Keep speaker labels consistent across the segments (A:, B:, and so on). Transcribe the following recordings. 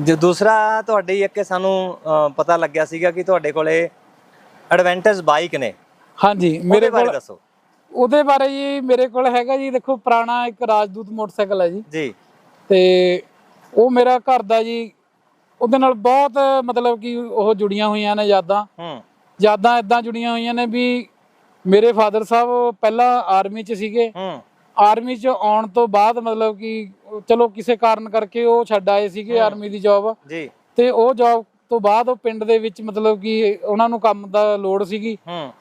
A: ਜੋ ਦੂਸਰਾ ਤੁਹਾਡੇ ਇੱਕ ਸਾਨੂੰ ਪਤਾ ਲੱਗਿਆ ਸੀਗਾ ਕਿ ਤੁਹਾਡੇ ਕੋਲੇ ਐਡਵੈਂਟੇਜ ਬਾਈਕ ਨੇ।
B: ਹਾਂਜੀ
A: ਮੇਰੇ
B: ਕੋਲ
A: ਦੱਸੋ।
B: ਉਹਦੇ ਬਾਰੇ ਜੀ ਮੇਰੇ ਕੋਲ ਹੈਗਾ ਜੀ ਦੇਖੋ ਪੁਰਾਣਾ ਇੱਕ ਰਾਜਦੂਤ ਮੋਟਰਸਾਈਕਲ ਹੈ ਜੀ।
A: ਜੀ।
B: ਤੇ ਉਹ ਮੇਰਾ ਘਰ ਦਾ ਜੀ ਉਹਦੇ ਨਾਲ ਬਹੁਤ ਮਤਲਬ ਕਿ ਉਹ ਜੁੜੀਆਂ ਹੋਈਆਂ ਨੇ ਯਾਦਾਂ।
A: ਹੂੰ।
B: ਯਾਦਾਂ ਇਦਾਂ ਜੁੜੀਆਂ ਹੋਈਆਂ ਨੇ ਵੀ ਮੇਰੇ ਫਾਦਰ ਸਾਹਿਬ ਪਹਿਲਾਂ ਆਰਮੀ 'ਚ ਸੀਗੇ।
A: ਹੂੰ।
B: ਆਰਮੀ 'ਚ ਆਉਣ ਤੋਂ ਬਾਅਦ ਮਤਲਬ ਕਿ ਚਲੋ ਕਿਸੇ ਕਾਰਨ ਕਰਕੇ ਉਹ ਛੱਡ ਆਏ ਸੀਗੇ ਆਰਮੀ ਦੀ ਜੌਬ
A: ਜੀ।
B: ਤੇ ਉਹ ਜੌਬ ਤੋਂ ਬਾਅਦ ਉਹ ਪਿੰਡ ਦੇ ਵਿੱਚ ਮਤਲਬ ਕਿ ਉਹਨਾਂ ਨੂੰ ਕੰਮ ਦਾ ਲੋੜ ਸੀਗੀ।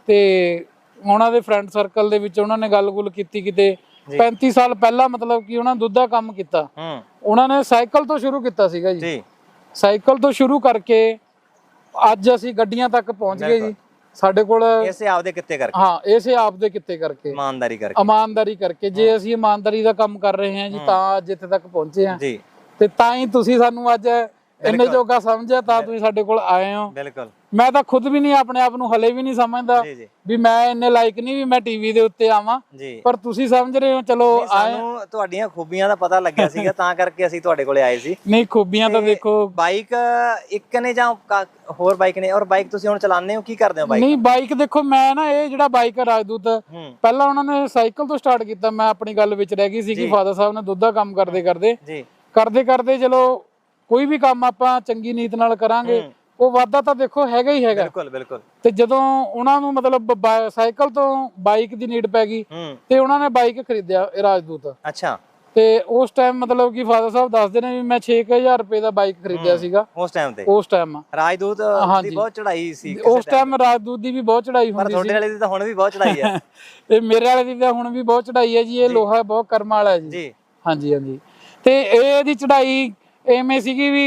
B: ਤੇ ਉਹਨਾਂ ਦੇ ਫਰੈਂਡ ਸਰਕਲ ਦੇ ਵਿੱਚ ਉਹਨਾਂ ਨੇ ਗੱਲ-ਗੁਲ ਕੀਤੀ ਕਿਤੇ।
A: ਜੀ।
B: 35 ਸਾਲ ਪਹਿਲਾਂ ਮਤਲਬ ਕਿ ਉਹਨਾਂ ਦੁੱਧ ਦਾ ਕੰਮ ਕੀਤਾ।
A: ਹੂੰ।
B: ਉਹਨਾਂ ਨੇ ਸਾਈਕਲ ਤੋਂ ਸ਼ੁਰੂ ਕੀਤਾ ਸੀਗਾ ਜੀ।
A: ਜੀ।
B: ਸਾਈਕਲ ਤੋਂ ਸ਼ੁਰੂ ਕਰਕੇ ਅੱਜ ਅਸੀਂ ਗੱਡੀਆਂ ਤੱਕ ਪਹੁੰਚ ਗਏ ਜੀ। ਸਾਡੇ ਕੋਲ
A: ਇਸੇ ਆਪਦੇ ਕਿੱਤੇ ਕਰਕੇ।
B: ਹਾਂ ਇਸੇ ਆਪ ਦੇ ਕਿੱਤੇ ਕਰਕੇ।
A: ਇਮਾਨਦਾਰੀ ਕਰਕੇ।
B: ਇਮਾਨਦਾਰੀ ਕਰਕੇ। ਜੇ ਅਸੀਂ ਇਮਾਨਦਾਰੀ ਦਾ ਕੰਮ ਕਰ ਰਹੇ ਹਾਂ ਜੀ ਤਾਂ ਅੱਜ ਇੱਥੇ ਤੱਕ ਪਹੁੰਚੇ ਹਾਂ।
A: ਜੀ।
B: ਤੇ ਤਾਂ ਹੀ ਤੁਸੀਂ ਸਾਨੂੰ ਅੱਜ ਇੰਨੇ ਜੋਗਾ ਸਮਝਿਆ ਤਾਂ ਤੁਸੀਂ ਸਾਡੇ ਕੋਲ ਆਏ ਹੋ।
A: ਬਿਲਕੁਲ।
B: ਮੈਂ ਤਾਂ ਖੁਦ ਵੀ ਨਹੀਂ ਆਪਣੇ ਆਪ ਨੂੰ ਹਲੇ ਵੀ ਨਹੀਂ ਸਮਝਦਾ
A: ਜੀ ਜੀ।
B: ਵੀ ਮੈਂ ਇੰਨੇ ਲਾਇਕ ਨਹੀਂ ਵੀ ਮੈਂ ਟੀਵੀ ਦੇ ਉੱਤੇ ਆਵਾਂ।
A: ਜੀ।
B: ਪਰ ਤੁਸੀਂ ਸਮਝ ਰਹੇ ਹੋ ਚਲੋ
A: ਨਹੀਂ, ਸਾਨੂੰ ਤੁਹਾਡੀਆਂ ਖੂਬੀਆਂ ਦਾ ਪਤਾ ਲੱਗਿਆ ਸੀਗਾ ਤਾਂ ਕਰਕੇ ਅਸੀਂ ਤੁਹਾਡੇ ਕੋਲੇ ਆਏ ਸੀ।
B: ਨਹੀਂ ਖੂਬੀਆਂ ਤਾਂ ਦੇਖੋ।
A: ਬਾਈਕ ਇੱਕ ਨੇ ਜਾਂ ਕਾ- ਹੋਰ ਬਾਈਕ ਨੇ? ਔਰ ਬਾਈਕ ਤੁਸੀਂ ਹੁਣ ਚਲਾਉਂਦੇ ਹੋ ਕੀ ਕਰਦੇ ਹੋ ਬਾਈਕ?
B: ਨਹੀਂ ਬਾਈਕ ਦੇਖੋ ਮੈਂ ਨਾ ਇਹ ਜਿਹੜਾ ਬਾਈਕ ਰਾਜਦੂਤ
A: ਹੂੰ।
B: ਪਹਿਲਾਂ ਉਹਨਾਂ ਨੇ ਸਾਈਕਲ ਤੋਂ ਸਟਾਰਟ ਕੀਤਾ ਮੈਂ ਆਪਣੀ ਗੱਲ ਵਿੱਚ ਰਹਿ ਗਈ ਸੀ ਕਿ ਫਾਦਰ ਸਾਹਿਬ ਨੇ ਦੁੱਧ ਦਾ ਕੰਮ ਕਰਦੇ ਕਰਦੇ।
A: ਜੀ।
B: ਕਰਦੇ ਕਰਦੇ ਚਲੋ ਕੋਈ ਵੀ ਕੰਮ ਆਪਾਂ ਚੰਗੀ ਨੀਤ ਨਾਲ ਕਰਾਂਗੇ ਉਹ ਵਾਧਾ ਤਾਂ ਦੇਖੋ ਹੈਗਾ ਹੀ ਹੈਗਾ।
A: ਬਿਲਕੁਲ ਬਿਲਕੁਲ।
B: ਤੇ ਜਦੋਂ ਉਹਨਾਂ ਨੂੰ ਮਤਲਬ ਸਾਈਕਲ ਤੋਂ ਬਾਈਕ ਦੀ ਨੀਡ ਪੈ ਗਈ ਤੇ ਉਹਨਾਂ ਨੇ ਬਾਈਕ ਖਰੀਦਿਆ ਰਾਜਦੂਤ।
A: ਅੱਛਾ।
B: ਤੇ ਉਸ ਟਾਈਮ ਮਤਲਬ ਕਿ ਫਾਦਰ ਸਾਹਿਬ ਦੱਸਦੇ ਨੇ ਵੀ ਮੈਂ 6000 ਰੁਪਏ ਦਾ ਬਾਈਕ ਖਰੀਦਿਆ ਸੀਗਾ।
A: ਉਸ ਟਾਈਮ ਤੇ।
B: ਉਸ ਟਾਈਮ।
A: ਰਾਜਦੂਤ ਦੀ। ਬਹੁਤ ਚੜਾਈ ਸੀ
B: ਉਸ ਟਾਈਮ ਰਾਜਦੂਤ ਦੀ ਵੀ ਬਹੁਤ ਚੜਾਈ
A: ਪਰ
B: ਹੁੰਦੀ
A: ਤੁਹਾਡੇ ਵਾਲੇ ਦੀ ਤਾਂ ਹੁਣ ਵੀ ਬਹੁਤ ਚੜਾਈ ਹੈ
B: ਤੇ ਮੇਰੇ ਵਾਲੇ ਦੀ ਤਾਂ ਹੁਣ ਵੀ ਬਹੁਤ ਚੜਾਈ ਹੈ ਜੀ ਇਹ ਲੋਹਾ ਬਹੁਤ ਕਰਮ ਵਾਲਾ ਜੀ।
A: ਜੀ।
B: ਹਾਂਜੀ ਹਾਂਜੀ। ਤੇ ਇਹ ਇਹਦੀ ਚੜਾਈ ਐਵੇਂ ਸੀਗੀ ਵੀ